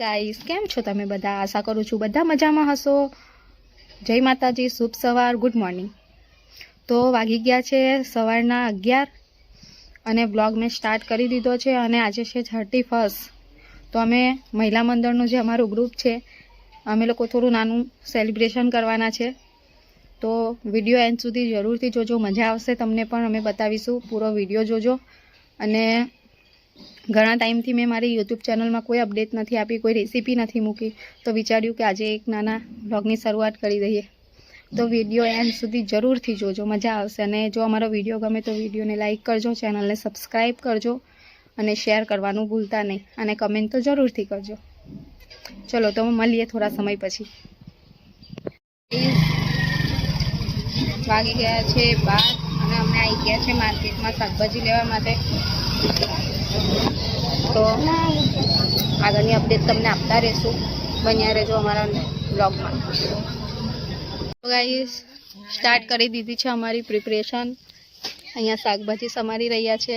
Guys કેમ છો તમે બધા? આશા કરું છું બધા મજામાં હશો. જય માતાજી, શુભ સવાર ગુડ મોર્નિંગ તો વાગી ગયા છે સવારના અગિયાર અને બ્લોગ મેં સ્ટાર્ટ કરી દીધો છે અને આજે છે થર્ટી ફર્સ્ટ તો અમે મહિલા મંડળનું જે અમારું ગ્રુપ છે, અમે લોકો થોડું નાનું સેલિબ્રેશન કરવાના છે. તો વીડિયો એન્ડ સુધી જરૂરથી જોજો, મજા આવશે. તમને પણ અમે બતાવીશું. પૂરો વીડિયો જોજો. અને ઘણા ટાઈમથી મેં મારી યુટ્યુબ ચેનલમાં કોઈ અપડેટ નથી આપી, કોઈ રેસીપી નથી મૂકી, તો વિચાર્યું કે આજે એક નાના બ્લોગની શરૂઆત કરી દઈએ. તો વીડિયો એન્ડ સુધી જરૂરથી જોજો, મજા આવશે. અને જો અમારો વીડિયો ગમે તો વિડીયોને લાઇક કરજો, ચેનલને સબસ્ક્રાઈબ કરજો અને શેર કરવાનું ભૂલતા નહીં. અને કમેન્ટ તો જરૂરથી કરજો. ચલો, તો મળીએ થોડા સમય પછી. વાગી ગયા છે બાર અને અમે આવી ગયા છે માર્કેટમાં શાકભાજી લેવા માટે. તો આગળની અપડેટ તમને આપતા રહેશું. બન્યા રહેજો અમારા બ્લોગમાં ગાઈસ સ્ટાર્ટ કરી દીધી છે અમારી પ્રિપરેશન અહીંયા શાકભાજી સમારી રહ્યા છે.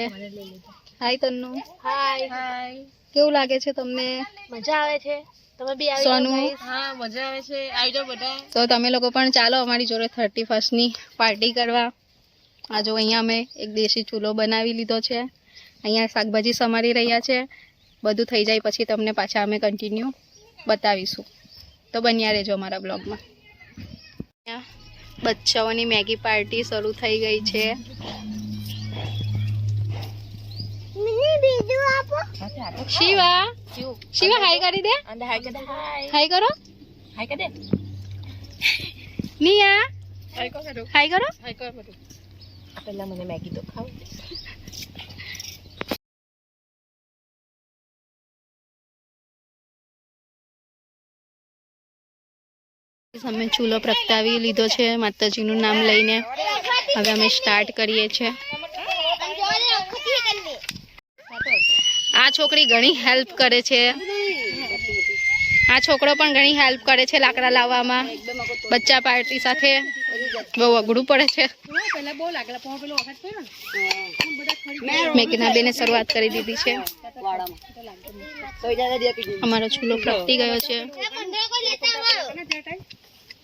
હાય તન્નુ. હાય હાય કેવું લાગે છે તમને? મજા આવે છે? તમે બી આવી સોનું? હા મજા આવે છે. આવી જાઓ બધા. તો તમે લોકો પણ ચાલો અમારી જોડે થર્ટી ફર્સ્ટની પાર્ટી કરવા. આ જો અહીંયા અમે એક દેશી ચૂલો બનાવી લીધો છે. અહીંયા શાકભાજી સમારી રહ્યા છે. બધું થઈ જાય પછી તમને પાછા અમે કન્ટિન્યુ બતાવીશું. તો બન્યા રહેજો અમારા બ્લોગમાં બચ્ચાઓની મેગી પાર્ટી શરૂ થઈ ગઈ છે. શિવા શિવા હાય કરી દે. હાય કરો હાય. નિયા હાય કો હાય કરો. પહેલા મને મેગી તો ખાવ અમે ચૂલો પ્રગટાવી લીધો છે, માતાજીનું નામ લઈને. હવે અમે સ્ટાર્ટ કરીએ છીએ. આ છોકરી ઘણી હેલ્પ કરે છે. આ છોકરો પણ ઘણી હેલ્પ કરે છે લાકડા લાવવામાં. બચ્ચા પાર્ટી સાથે. બહુ અઘરું પડે છે. મેકીના બેને શરૂઆત કરી દીધી છે. અમારો ચૂલો પ્રગટી ગયો છે.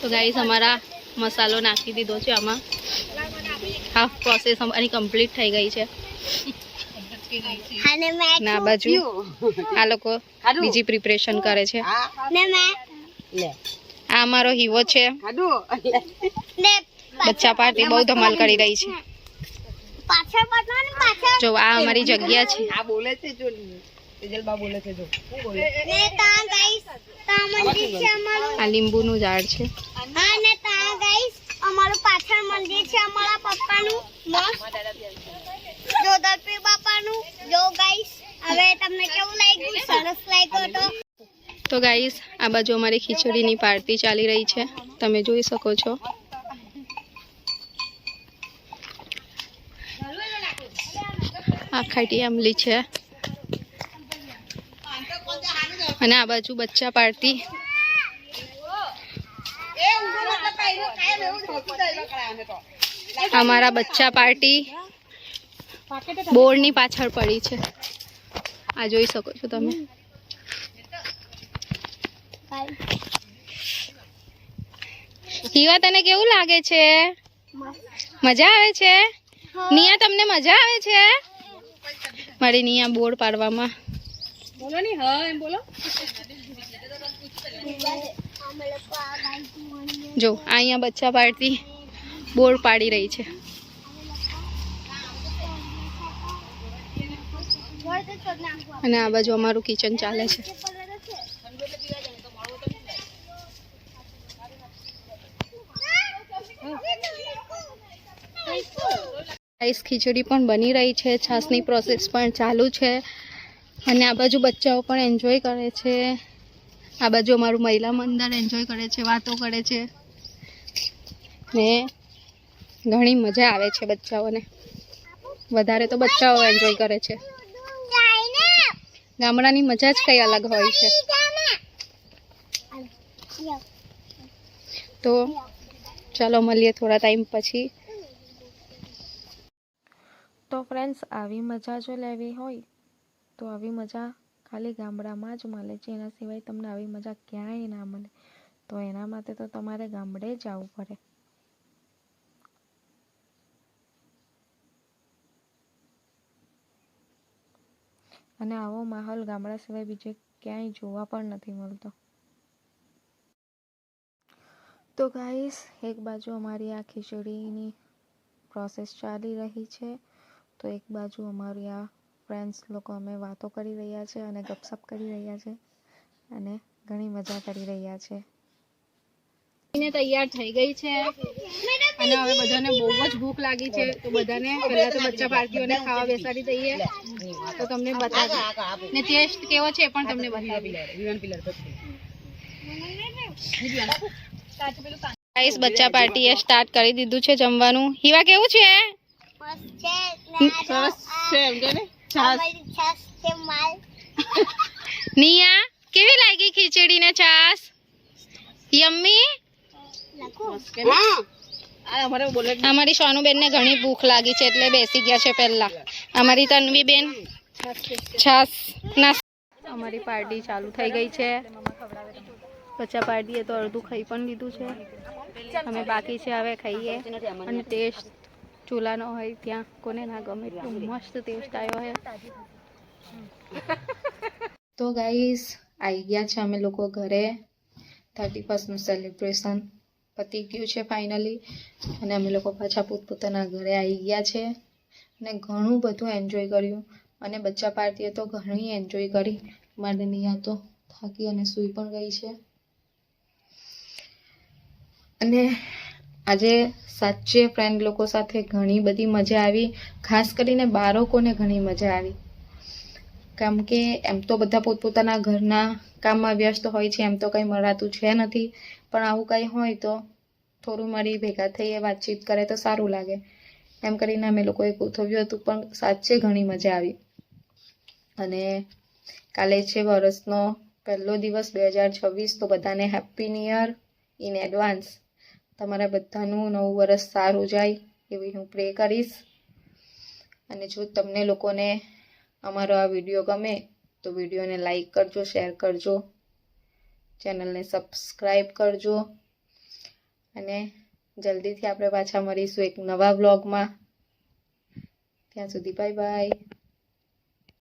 તો ગાઈસ અમારા મસાલો નાખી દીધો છે આમાં. હાફ પ્રોસેસ અમારી કમ્પ્લીટ થઈ ગઈ છે. ના બાજુ. આ લોકો બીજી પ્રિપરેશન કરે છે. આ અમારો હીવો છે. બચ્ચા પાર્ટી બહુ ધમાલ કરી રહી છે. જો આ અમારી જગ્યા છે. આ બોલે છે જો. તેજલબા બોલે છે જો. શું બોલે? આ લીંબુનું ઝાડ છે. અમારું પાછળ મંદિર છે અમારા પપ્પાનું. મસ્ત. જોધરપીર બાપાનું જો ગાઈસ હવે તમને કેવું લાગ્યું? સરસ લાગ્યો તો. તો ગાઈસ આ બાજુ અમારી ખીચડીની પાર્ટી ચાલી રહી છે. તમે જોઈ શકો છો. આ ખાટી આંબલી છે. અને આ બાજુ બચ્ચા પાર્ટી. અમારા બચ્ચા પાર્ટી બોર્ડની પાછળ પડી છે. આ જોઈ શકો છો તમે. હીવા તને કેવું લાગે છે? મજા આવે છે? નિયા તમને મજા આવે છે? મારી નિયા બોર્ડ પાડવામાં. બોલો ની હા, એમ બોલો. જો અહીંયા બચ્ચા પાડતી બોર પાડી રહી છે. અને આ બાજુ અમારું કિચન ચાલે છે. રાઈસ ખીચડી પણ બની રહી છે છાસની પ્રોસેસ પણ ચાલુ છે. અને આ બાજુ બચ્ચાઓ પણ એન્જોય કરે છે. આ બાજુ અમારું મહિલા મંદિર એન્જોય કરે છે, વાતો કરે છે. ને ઘણી મજા આવે છે બચ્ચાઓને. વધારે તો બચ્ચાઓ એન્જોય કરે છે. ગામડાની મજા જ કંઈ અલગ હોય છે. તો ચાલો મળીએ થોડા ટાઈમ પછી. તો ફ્રેન્ડ્સ આવી મજા જો લેવી હોય તો આવી મજા ખાલી ગામડામાં જ મળે છે. એના સિવાય તમને આવી મજા ક્યાંય ના મળે. તો એના માટે તો તમારે ગામડે જ આવવું પડે. અને આવો માહોલ ગામડા સિવાય બીજે ક્યાંય જોવા પણ નથી મળતો. તો ગાઈસ, એક બાજુ અમારી આ ખીચડીની પ્રોસેસ ચાલી રહી છે. તો એક બાજુ અમારી આ ફ્રેન્ડ્સ લોકો અમે વાતો કરી રહ્યા છે અને ગપસપ કરી રહ્યા છે અને ઘણી મજા કરી રહ્યા છે. ને તૈયાર થઈ ગઈ છે. અને હવે બધાને બહુ જ ભૂખ લાગી છે. તો બધાને પહેલા તો બચ્ચા પાર્ટીઓને ખાવા બેસાડી દઈએ. તો તમને બતાવી ને ટેસ્ટ કેવો છે પણ તમને બતાવી ગાઈસ બચ્ચા પાર્ટીએ સ્ટાર્ટ કરી દીધું છે જમવાનું. હીવા કેવું છે? સરસ છે સમજો ને? નિયા કેવી લાગી ખીચડી ને છાસ? યમ્મી? અમારી સોનુબેન ને ઘણી ભૂખ લાગી છે એટલે બેસી ગયા છે પહેલા. અમારી તન્વી બેન છાસ ના અમારી પાર્ટી ચાલુ થઈ ગઈ છે. બચ્ચા પાર્ટીએ તો અડધું ખાઈ પણ લીધું છે. અમે બાકી છે હવે ખાઈએ. અને ટેસ્ટ ચૂલાનો હોય, ત્યાં કોને ના ગમે, એટલું મસ્ત ટેસ્ટ આવ્યો હોય તો ગાઈસ આવી ગયા છે અમે લોકો ઘરે. થર્ટી ફર્સ્ટનું સેલિબ્રેશન પતી ગયું છે ફાઇનલી અને અમે લોકો પાછા પોતપોતાના ઘરે આવી ગયા છે. અને ઘણું બધું એન્જોય કર્યું. અને બચ્ચા પાર્ટીએ તો ઘણી એન્જોય કરી. મારે નિયા તો થાકી અને સૂઈ પણ ગઈ છે. અને આજે સાચે ફ્રેન્ડ લોકો સાથે ઘણી બધી મજા આવી, ખાસ કરીને બાળકોને ઘણી મજા આવી. કેમ કે એમ તો બધા પોતપોતાના ઘરના કામમાં વ્યસ્ત હોય છે, એમ તો કંઈ મળાતું છે નથી. પણ આવું કંઈ હોય તો થોડું મળી ભેગા થઈએ, વાતચીત કરે તો સારું લાગે. એમ કરીને અમે લોકોએ ગોઠવ્યું હતું, પણ સાચે ઘણી મજા આવી. અને કાલે છે વરસનો પહેલો દિવસ બે હજાર છવ્વીસ, તો બધાને happy new year in advance તમારા બધાનું નવું વરસ સારું જાય એવી હું પ્રે કરીશ. અને જો તમને લોકોને અમારો આ વીડિયો ગમે, તો વિડીયોને લાઈક કરજો શેર કરજો. ચેનલને સબસ્ક્રાઈબ કરજો. અને જલ્દીથી આપણે પાછા મળીશું એક નવા બ્લોગમાં ત્યાં સુધી બાય બાય